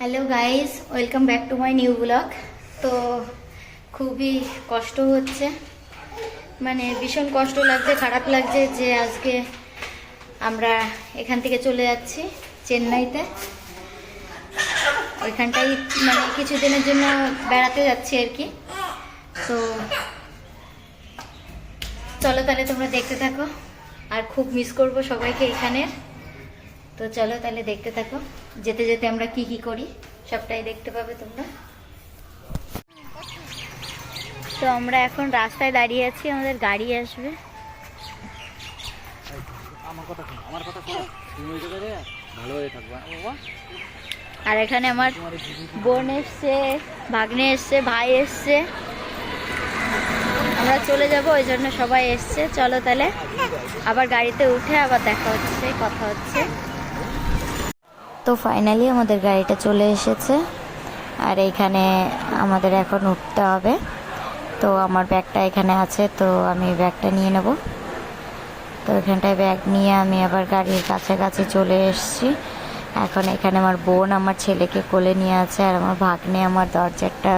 Hello guys welcome back to my new blog তো খুবই কষ্ট হচ্ছে। মানে ভীষণ কষ্ট লাগছে, খারাপ লাগছে যে আজকে আমরা এখান থেকে চলে যাচ্ছি চেন্নাইতে। ওইখানটাই মানে কিছুদিনের জন্য বেড়াতে যাচ্ছি আর কি। তো চলো তাহলে তোমরা দেখতে থাকো। আর খুব মিস করব সবাইকে এখানের। তো চলো তাহলে দেখতে থাকো। যেতে যেতে আমরা কি কি করি সবটাই দেখতে পাবে তোমরা। তো আমরা এখন রাস্তায় দাঁড়িয়ে আছি আমাদের গাড়ি আসবে। আর এখানে আমার বোন এসছে ভাগ্নে এসছে ভাই এসছে। আমরা চলে যাব ওই জন্য সবাই এসছে। চলো তাহলে। আবার গাড়িতে উঠে আবার দেখা হচ্ছে কথা হচ্ছে। তো ফাইনালি আমাদের গাড়িটা চলে এসেছে। আর এইখানে আমাদের এখন উঠতে হবে। তো আমার ব্যাগটা এখানে আছে, তো আমি ব্যাগটা নিয়ে নেব। তো এখানটায় ব্যাগ নিয়ে আমি আবার গাড়ির কাছাকাছি চলে এসেছি। এখন এখানে আমার বোন আমার ছেলেকে কোলে নিয়ে আছে আর আমার ভাগ্নে আমার দরজাটা,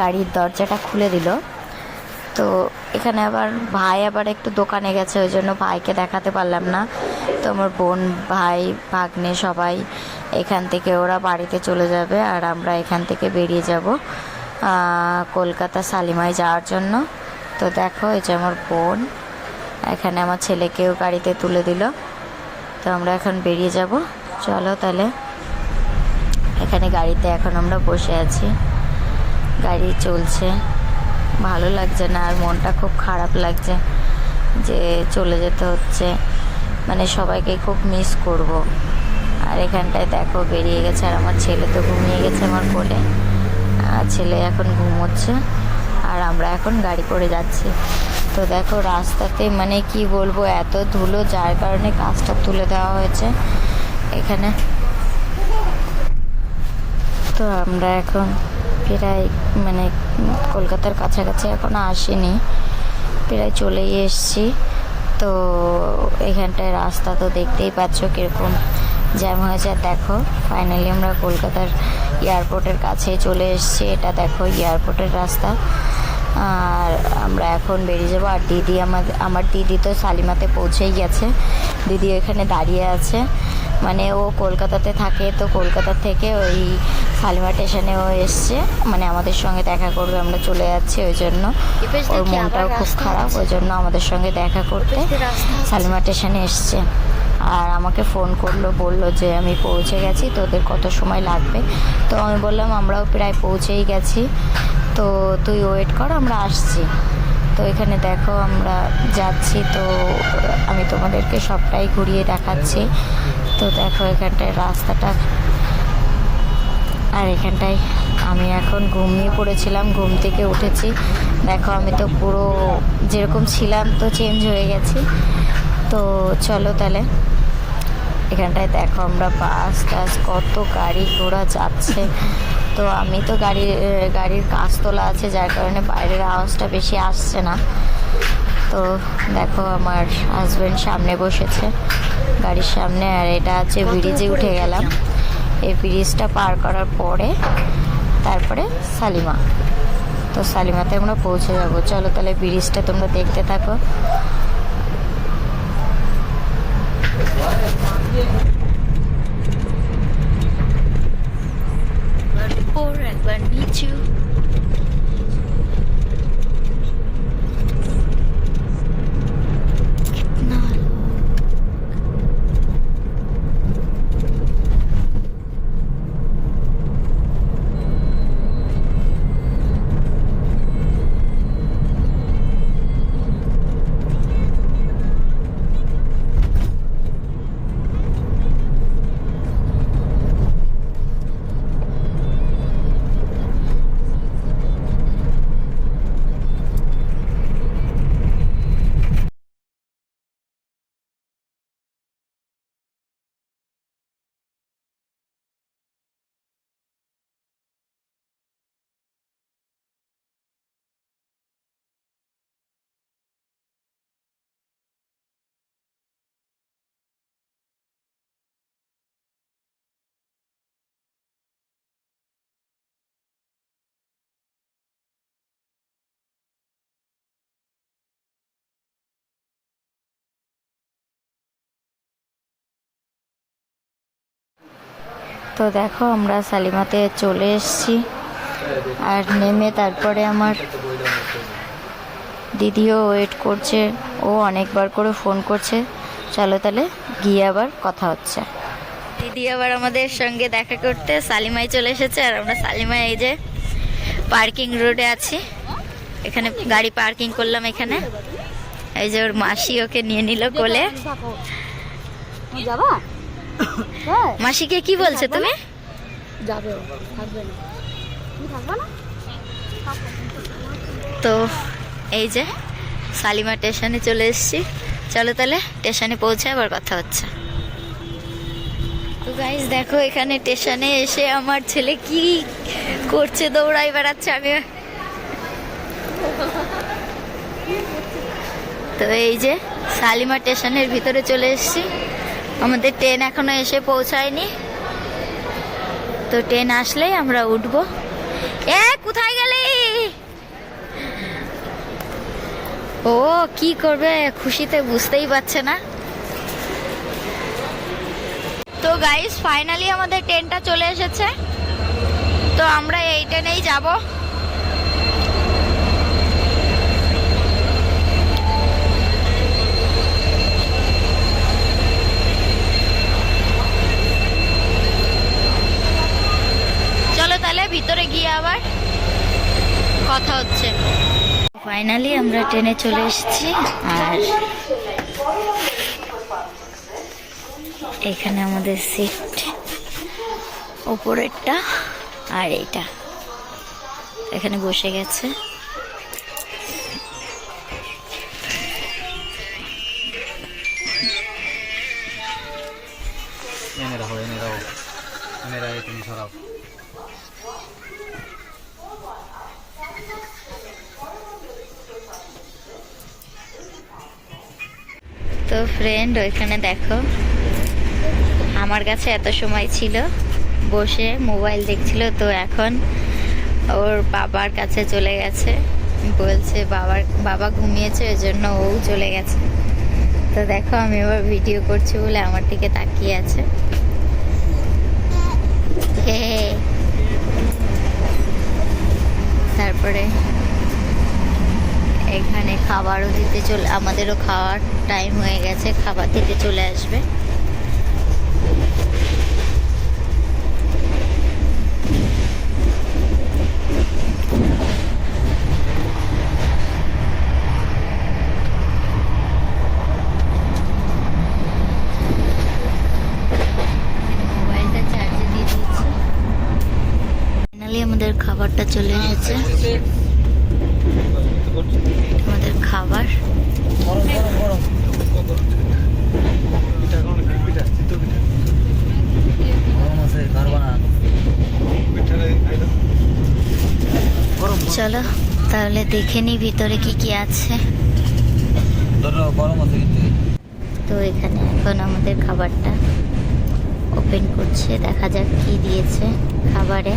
গাড়ির দরজাটা খুলে দিল। তো এখানে আবার ভাই আবার একটু দোকানে গেছে, ওই জন্য ভাইকে দেখাতে পারলাম না। তো আমার বোন, ভাই, ভাগ্নে সবাই এখান থেকে ওরা বাড়িতে চলে যাবে আর আমরা এখান থেকে বেরিয়ে যাব কলকাতা সালিমায় যাওয়ার জন্য। তো দেখো, এই যে আমার বোন, এখানে আমার ছেলেকেও গাড়িতে তুলে দিল। তো আমরা এখন বেরিয়ে যাব। চলো তাহলে, এখানে গাড়িতে এখন আমরা বসে আছি। গাড়ি চলছে। ভালো লাগছে না, আর মনটা খুব খারাপ লাগছে যে চলে যেতে হচ্ছে। মানে সবাইকে খুব মিস করব। আর এখানটায় দেখো বেরিয়ে গেছে আর আমার ছেলে তো ঘুমিয়ে গেছে আমার কোলে। ছেলে এখন ঘুমোচ্ছে আর আমরা এখন গাড়ি করে যাচ্ছি। তো দেখো রাস্তাতে মানে কি বলব, এত ধুলো যার কারণে কাজটা তুলে দেওয়া হয়েছে এখানে। তো আমরা এখন প্রায় মানে কলকাতার কাছাকাছি এখনও আসিনি, প্রায় চলেই এসছি। তো এখানটায় রাস্তা তো দেখতেই পাচ্ছ কীরকম জ্যাম হয়েছে। আর দেখো ফাইনালি আমরা কলকাতার এয়ারপোর্টের কাছে চলে এসেছি। এটা দেখো এয়ারপোর্টের রাস্তা। আর আমরা এখন বেরিয়ে যাব। আর দিদি আমার আমার দিদি তো শালিমাতে পৌঁছেই গেছে। দিদি এখানে দাঁড়িয়ে আছে। মানে ও কলকাতাতে থাকে তো কলকাতা থেকে ওই শালিমা স্টেশনে ও এসছে। মানে আমাদের সঙ্গে দেখা করবে আমরা চলে যাচ্ছি ওই জন্য। ওর মনটাও খুব খারাপ ওই জন্য আমাদের সঙ্গে দেখা করতে শালিমা স্টেশনে এসছে। আর আমাকে ফোন করল, বলল যে আমি পৌঁছে গেছি, তোদের কত সময় লাগবে? তো আমি বললাম, আমরাও প্রায় পৌঁছেই গেছি। তো তুই ওয়েট কর, আমরা আসছি। তো এখানে দেখো, আমরা যাচ্ছি, তো আমি তোমাদেরকে সবটাই ঘুরিয়ে দেখাচ্ছি। তো দেখো, এখানটায় রাস্তাটা। আর এখানটায় আমি এখন ঘুমিয়ে পড়েছিলাম, ঘুম থেকে উঠেছি। দেখো, আমি তো পুরো যেরকম ছিলাম, তো চেঞ্জ হয়ে গেছি। তো চলো তাহলে এখানটায় দেখো আমরা বাস টাস কত গাড়ি ঘোড়া যাচ্ছে। তো আমি তো গাড়ির গাড়ির কাজ তোলা আছে যার কারণে বাইরের আওয়াজটা বেশি আসছে না। তো দেখো আমার হাজব্যান্ড সামনে বসেছে গাড়ির সামনে আর এটা আছে ব্রিজে উঠে গেলাম। এই ব্রিজটা পার করার পরে তারপরে সালিমা। তো সালিমাতে আমরা পৌঁছে যাব। চলো তাহলে ব্রিজটা তোমরা দেখতে থাকো। তো দেখো, আমরা সালিমাতে চলে এসেছি। আর নেমে তারপরে আমার দিদিও ওয়েট করছে। ও অনেকবার করে ফোন করছে। চলো তাহলে গিয়ে আবার কথা হচ্ছে। দিদি আবার আমাদের সঙ্গে দেখা করতে সালিমাই চলে এসেছে। আর আমরা সালিমায় এই যে পার্কিং রোডে আছি। এখানে গাড়ি পার্কিং করলাম এখানে। এই যে ওর মাসি ওকে নিয়ে নিল কোলে। যাবা? মাসিকে কি বলছো তুমি? যাবে থাকবে না। তো এই যে সালিমা স্টেশনে চলে এসেছি। চলো তাহলে স্টেশনে পৌঁছে আবার কথা হচ্ছে। তো গাইজ দেখো এখানে স্টেশনে এসে আমার ছেলে কি করছে দৌড়াই বেড়াচ্ছে আমি তো এই যে সালিমা স্টেশনের ভিতরে চলে এসেছি। আমাদের ট্রেন এখনও এসে পৌঁছায়নি। তো ট্রেন আসলেই আমরা উঠবো। এ, কোথায় গেলি? ও, কি করবে? খুশিতে বুঝতেই পারছে না। তো গাইস ফাইনালি আমাদের ট্রেনটা চলে এসেছে। তো আমরা এই ট্রেনেই যাব চলো তাহলে ভিতরে গিয়ে আবার কথা হচ্ছে ফাইনালি আমরা ট্রেনে চলে এসেছি, আর এখানে আমাদের সিট ওপরেরটা আর এইটা। এখানে বসে গেছে। এনে রাখো এনে রাখো এনে রাখে তুমি সরাও। তো ফ্রেন্ড ওইখানে দেখো। আমার কাছে এত সময় ছিল, বসে মোবাইল দেখছিল, তো এখন ওর বাবার কাছে চলে গেছে। বলছে, বাবার, বাবা ঘুমিয়েছে ওই জন্য ও চলে গেছে। তো দেখো, আমি এবার ভিডিও করছি বলে আমার দিকে তাকিয়ে আছে। তারপরে এখানে খাবারও দিতে চলে, আমাদেরও খাওয়ার টাইম হয়ে গেছে, খাবার দিতে চলে আসবে। আমাদের খাবারটা চলে এসেছে। গরম চলো, তাহলে দেখে নি ভিতরে কি কি আছে। তো এখানে এখন আমাদের খাবারটা ওপেন করছে, দেখা যাক কি দিয়েছে খাবারে।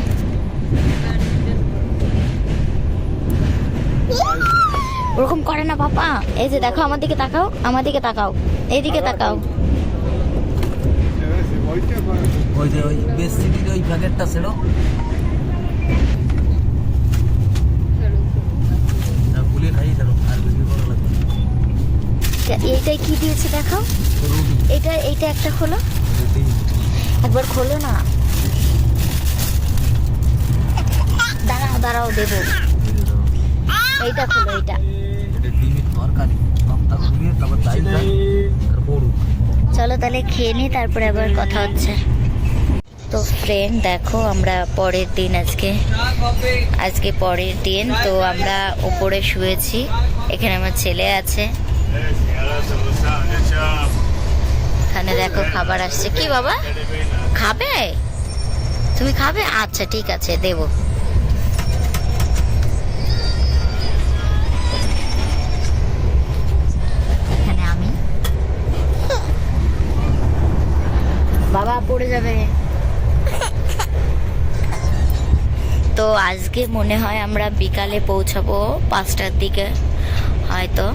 ওরকম করে না পাপা। এই যে দেখো আমার দিকে তাকাও আমার দিকে তাকাও। এইদিকে তাকাও। ওই যে ওই বেশ সিটির ওই প্যাকেটটা ছাড়ো। এইটাই কি দিয়েছে দেখাও এটা এইটা একটা খোলো। একবার খোলো না। দাঁড়াও দাঁড়াও দেবো। এইটা খোলো এইটা। চলো তাহলে খেয়ে নিই তারপরে আবার কথা হচ্ছে। তো ফ্রেন্ড দেখো আমরা পরের দিন আজকে আজকে পরের দিন তো আমরা ওপরে শুয়েছি। এখানে আমার ছেলে আছে। এখানে দেখো খাবার আসছে। কি বাবা? খাবে? তুমি খাবে? আচ্ছা ঠিক আছে দেবো। পড়ে যাবে। তো আজকে মনে হয় আমরা বিকালে পৌঁছাবো পাঁচটার দিকে, হয়তো।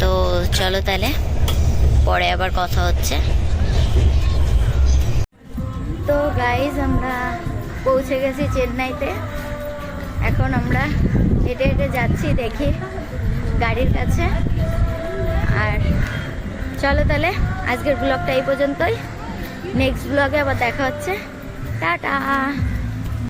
তো চলো তাহলে, পরে আবার কথা হচ্ছে। তো গাইজ আমরা পৌঁছে গেছি চেন্নাইতে। এখন আমরা হেঁটে হেঁটে যাচ্ছি দেখি গাড়ির কাছে। আর চলো তাহলে, আজকের ব্লগটা এই পর্যন্তই। নেক্সট ব্লগে আবার দেখা হচ্ছে। টাটা!